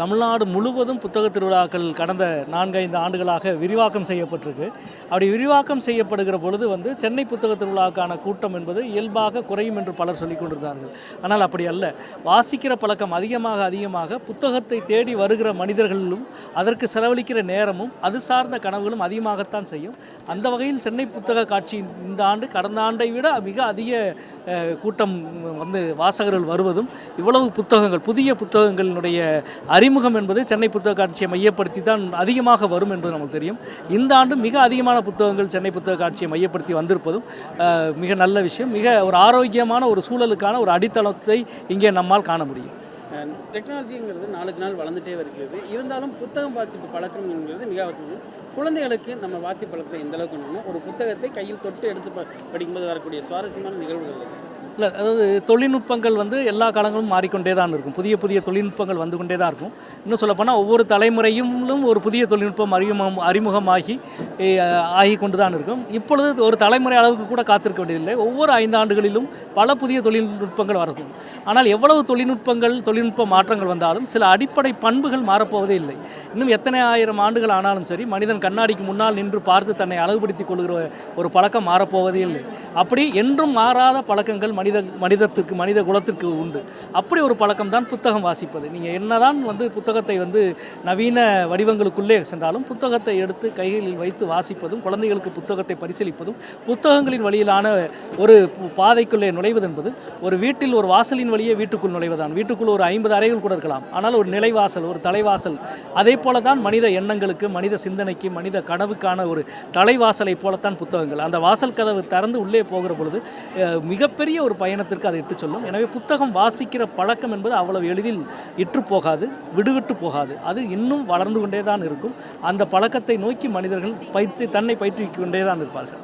தமிழ்நாடு முழுவதும் புத்தக திருவிழாக்கள் கடந்த நான்கு ஐந்து ஆண்டுகளாக விரிவாக்கம் செய்யப்பட்டிருக்கு. அப்படி விரிவாக்கம் செய்யப்படுகிற பொழுது வந்து சென்னை புத்தக திருவிழாக்கான கூட்டம் என்பது இயல்பாக குறையும் என்று பலர் சொல்லிக் கொண்டிருந்தார்கள். ஆனால் அப்படி அல்ல. வாசிக்கிற பழக்கம் அதிகமாக அதிகமாக புத்தகத்தை தேடி வருகிற மனிதர்களும் அதற்கு செலவழிக்கிற நேரமும் அது சார்ந்த கனவுகளும் அதிகமாகத்தான் செய்யும். அந்த வகையில் சென்னை புத்தக காட்சி இந்த ஆண்டு கடந்த ஆண்டை விட மிக அதிக கூட்டம் வந்து வாசகர்கள் வருவதும் இவ்வளவு புத்தகங்கள் புதிய புத்தகங்களினுடைய அறிமுகம் என்பது சென்னை புத்தக காட்சியை மையப்படுத்தி தான் அதிகமாக வரும் என்பது நமக்கு தெரியும். இந்த ஆண்டு மிக அதிகமான புத்தகங்கள் சென்னை புத்தக காட்சியை மையப்படுத்தி வந்திருப்பதும் மிக நல்ல விஷயம். மிக ஒரு ஆரோக்கியமான ஒரு சூழலுக்கான ஒரு அடித்தளத்தை இங்கே நம்மால் காண முடியும். டெக்னாலஜிங்கிறது நாளுக்கு நாள் வளர்ந்துட்டே வருகிறது. இருந்தாலும் புத்தகம் வாசிப்பு பழக்கம்ங்கிறது மிக அவசியம். குழந்தைகளுக்கு நம்ம வாசிப்பு பழக்கத்தை எந்த அளவுக்கு ஒரு புத்தகத்தை கையில் தொட்டு எடுத்து படிக்கும்போது வரக்கூடிய சுவாரஸ்யமான நிகழ்வுகள் இல்லை அதாவது தொழில்நுட்பங்கள் வந்து எல்லா காலங்களும் மாறிக்கொண்டே தான் இருக்கும். புதிய புதிய தொழில்நுட்பங்கள் வந்து கொண்டே தான் இருக்கும். இன்னும் சொல்லப்போனால் ஒவ்வொரு தலைமுறையிலும் ஒரு புதிய தொழில்நுட்பம் அறிமுகம் அறிமுகமாகி ஆகி கொண்டு தான் இருக்கும். இப்பொழுது ஒரு தலைமுறை அளவுக்கு கூட காத்திருக்க வேண்டியதில்லை. ஒவ்வொரு ஐந்து ஆண்டுகளிலும் பல புதிய தொழில்நுட்பங்கள் வரது. ஆனால் எவ்வளவு தொழில்நுட்பங்கள் தொழில்நுட்ப மாற்றங்கள் வந்தாலும் சில அடிப்படை பண்புகள் மாறப்போவதே இல்லை. இன்னும் எத்தனை ஆயிரம் ஆண்டுகள் ஆனாலும் சரி மனிதன் கண்ணாடிக்கு முன்னால் நின்று பார்த்து தன்னை அழகுபடுத்திக் கொள்கிற ஒரு பழக்கம் மாறப்போவதே இல்லை. அப்படி என்றும் மாறாத பழக்கங்கள் மனித மனிதத்துக்கு மனித குலத்திற்கு உண்டு. அப்படி ஒரு பழக்கம் தான் புத்தகம் வாசிப்பது. நீங்கள் என்னதான் வந்து புத்தகத்தை வந்து நவீன வடிவங்களுக்குள்ளே சென்றாலும் புத்தகத்தை எடுத்து கைகளில் வைத்து வாசிப்பதும் குழந்தைகளுக்கு புத்தகத்தை பரிசீலிப்பதும் புத்தகங்களின் வழியிலான ஒரு பு- பாதைக்குள்ளே நுழைவது என்பது ஒரு வீட்டில் ஒரு வாசலின் வழியே வீட்டுக்குள் நுழைவதான் வீட்டுக்குள் ஒரு ஐம்பது அறைகள் கூட இருக்கலாம். ஆனால் ஒரு நிலைவாசல் ஒரு தலைவாசல் அதே போல தான் மனித எண்ணங்களுக்கு மனித சிந்தனைக்கு மனித கனவுக்கான ஒரு தலைவாசலை போலத்தான் புத்தகங்கள். அந்த வாசல் கதவு திறந்து உள்ளே போகிற பொழுது மிகப்பெரிய ஒரு பயணத்திற்கு அதை இட்டுச் சொல்லும். எனவே புத்தகம் வாசிக்கிற பழக்கம் என்பது அவ்வளவு எளிதில் இற்று போகாது விடுவிட்டு போகாது. அது இன்னும் வளர்ந்து கொண்டே தான் இருக்கும். அந்த பழக்கத்தை நோக்கி மனிதர்கள் பயிற்சி தன்னை பயிற்றுவிக் கொண்டே தான் இருப்பார்கள்.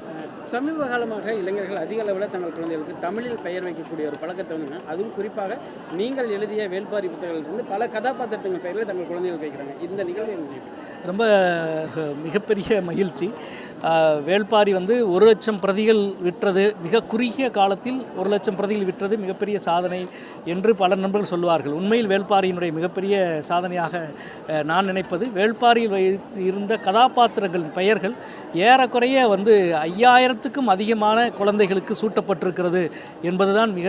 சமீப காலமாக இளைஞர்கள் அதிக அளவில் தங்கள் குழந்தைகளுக்கு தமிழில் பெயர் வைக்கக்கூடிய ஒரு பழக்கத்தை வந்து அதுவும் குறிப்பாக நீங்கள் எழுதிய வேள்பாரி புத்தகத்திலிருந்து பல கதாபாத்திரங்கள் பெயரில் தங்கள் குழந்தைகளுக்கு வைக்கிறாங்க இந்த நிகழ்வு? ரொம்ப மிகப்பெரிய மகிழ்ச்சி. வேள்பாரி வந்து ஒரு லட்சம் பிரதிகள் விற்றது. மிக குறுகிய காலத்தில் ஒரு லட்சம் பிரதிகள் விற்றது மிகப்பெரிய சாதனை என்று பல நண்பர்கள் சொல்வார்கள் உண்மையில் வேள்பாரியினுடைய மிகப்பெரிய சாதனையாக நான் நினைப்பது வேள்பாரியில் வை- இருந்த கதாபாத்திரங்கள் பெயர்கள் ஏறக்குறைய வந்து ஐயாயிரத்துக்கும் அதிகமான குழந்தைகளுக்கு சூட்டப்பட்டிருக்கிறது என்பதுதான் மிக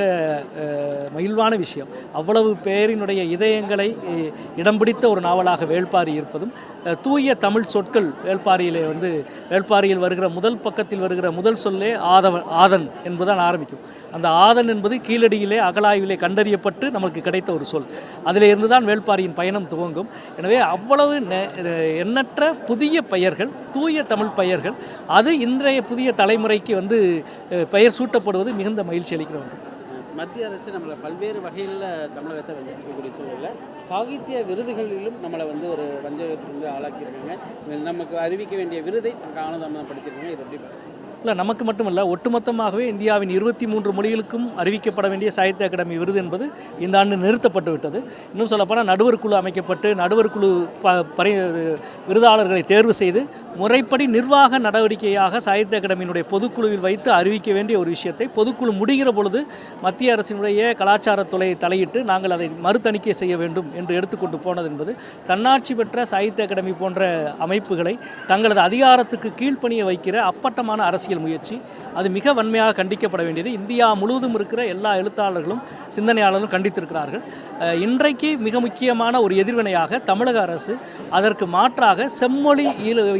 மகிழ்வான விஷயம். அவ்வளவு பேரினுடைய இதயங்களை இடம் பிடித்த ஒரு நாவலாக வேள்பாரி இருப்பதும் தூய தமிழ் சொற்கள் வேள்பாரியிலே வந்து வேள்பாரி வேள்பாரியில் வருகிற முதல் பக்கத்தில் வருகிற முதல் சொல்லே ஆதவன் ஆதன் என்பதுதான் ஆரம்பிக்கும். அந்த ஆதன் என்பது கீழடியிலே அகலாய்விலே கண்டறியப்பட்டு நமக்கு கிடைத்த ஒரு சொல். அதிலே இருந்து தான் வேள்பாரியின் பயணம் துவங்கும். எனவே அவ்வளவு எண்ணற்ற புதிய பெயர்கள் தூய தமிழ் பெயர்கள் அது இன்றைய புதிய தலைமுறைக்கு வந்து பெயர் சூட்டப்படுவது மிகுந்த மகிழ்ச்சி அளிக்கிற ஒன்று. மத்திய அரசு நம்மளை பல்வேறு வகையில் தமிழகத்தை வஞ்சிக்கக்கூடிய சூழலில் சாகித்ய விருதுகளிலும் நம்மளை வந்து ஒரு வஞ்சகத்துக்கு வந்து ஆளாக்கியிருக்காங்க நமக்கு அறிவிக்க வேண்டிய விருதை ஆனந்தமானப்படுத்தியிருக்காங்க இதை எப்படி பார்க்குறீங்க? இல்லை நமக்கு மட்டுமல்ல ஒட்டுமொத்தமாகவே இந்தியாவின் இருபத்தி மூன்று மொழிகளுக்கும் அறிவிக்கப்பட வேண்டிய சாகித்ய அகாடமி விருது என்பது இந்த ஆண்டு நிறுத்தப்பட்டு விட்டது. இன்னும் சொல்லப்போனால் நடுவர் குழு அமைக்கப்பட்டு நடுவர் குழு ப பரி விருதாளர்களை தேர்வு செய்து முறைப்படி நிர்வாக நடவடிக்கையாக சாகித்ய அகாடமியினுடைய பொதுக்குழுவில் வைத்து அறிவிக்க வேண்டிய ஒரு விஷயத்தை பொதுக்குழு முடிகிற பொழுது மத்திய அரசினுடைய கலாச்சாரத்துறை தலையிட்டு நாங்கள் அதை மறுதணிக்கை செய்ய வேண்டும் என்று எடுத்துக்கொண்டு போனது என்பது தன்னாட்சி பெற்ற சாகித்ய அகாடமி போன்ற அமைப்புகளை தங்களது அதிகாரத்துக்கு கீழ்ப்பணிய வைக்கிற அப்பட்டமான அரசியல் முயற்சி. அது மிக வன்மையாக கண்டிக்கப்பட வேண்டியது. இந்தியா முழுவதும் இருக்கிற எல்லா எழுத்தாளர்களும் சிந்தனையாளர்களும் கண்டித்திருக்கிறார்கள். இன்றைக்கு மிக முக்கியமான ஒரு எதிர்வினையாக தமிழக அரசு அதற்கு மாற்றாக செம்மொழி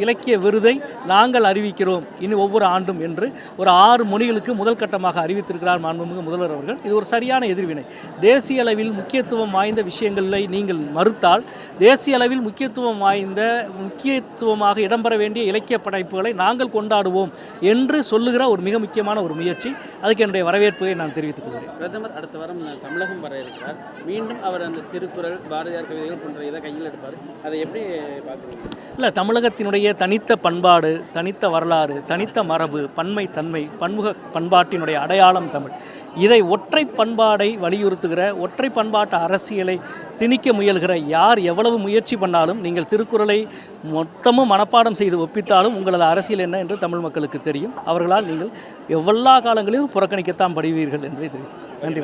இலக்கிய விருதை நாங்கள் அறிவிக்கிறோம். இனி ஒவ்வொரு ஆண்டும் என்று ஒரு ஆறு மொழிகளுக்கு முதல் கட்டமாக அறிவித்திருக்கிறார் மாண்புமிகு முதல்வர் அவர்கள். இது ஒரு சரியான எதிர்வினை. தேசிய அளவில் முக்கியத்துவம் வாய்ந்த விஷயங்களை நீங்கள் மறுத்தால் தேசிய அளவில் முக்கியத்துவம் வாய்ந்த முக்கியத்துவமாக இடம்பெற வேண்டிய இலக்கிய படைப்புகளை நாங்கள் கொண்டாடுவோம் என்று சொல்லுகிற ஒரு மிக முக்கியமான ஒரு முயற்சி. அதுக்கு என்னுடைய வரவேற்பை நான் தெரிவித்துக் கொள்கிறேன். பிரதமர் அடுத்த வாரம் தமிழகம் வர இருக்கிறார். மீண்டும் அவர் அந்த திருக்குறள் பாரதியார் கவிதைகள் போன்ற இதை கையில் எடுப்பார். அதை எப்படி பார்க்குறீங்க? இல்லை தமிழகத்தினுடைய தனித்த பண்பாடு தனித்த வரலாறு தனித்த மரபு பன்மை தன்மை பன்முக பண்பாட்டினுடைய அடையாளம் தமிழ். இதை ஒற்றை பண்பாடை வலியுறுத்துகிற ஒற்றை பண்பாட்டு அரசியலை திணிக்க முயல்கிற யார் எவ்வளவு முயற்சி பண்ணாலும் நீங்கள் திருக்குறளை மொத்தமும் மனப்பாடம் செய்து ஒப்பித்தாலும் உங்களது அரசியல் என்ன என்று தமிழ் மக்களுக்கு தெரியும். அவர்களால் நீங்கள் எவ்வளா காலங்களிலும் புறக்கணிக்கத்தான் படுவீர்கள் என்பதை தெரிவித்து நன்றி